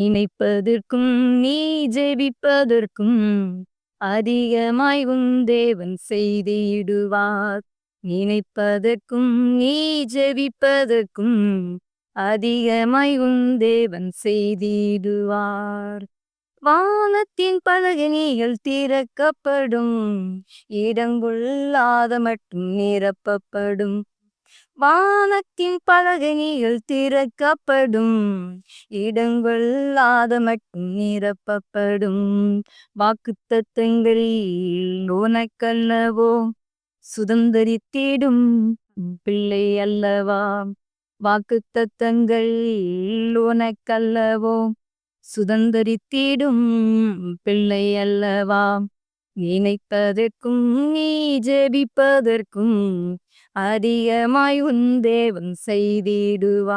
இணைப்பதற்கும் நீ ஜெபிப்பதற்கும் அதிகமாய் உன் தேவன் செய்திடுவார். நினைப்பதற்கும் நீ ஜெபிப்பதற்கும் அதிகமாய் உன் தேவன் செய்திடுவார். வானத்தின் பலகினிகள் திறக்கப்படும் இடங்குள்ளாத மட்டும் நிரப்பப்படும். வானத்தின் பலகனிகள் திறக்கப்படும். இடங்கொள்ளாத மட்டும் நிரப்பப்படும். வாக்கு வாக்குத்தத்தங்கள் உனக்கல்லவோ சுதந்திரித்திடும். பிள்ளை அல்லவா? வாக்கு வாக்குத்தத்தங்கள் உனக்கல்லவோ சுதந்திரித்திடும். பிள்ளை அல்லவா? நினைப்பதற்கும் நீ ஜெபிப்பதற்கும் அதிகமாய் உன் தேவன் செய்திடுவார்.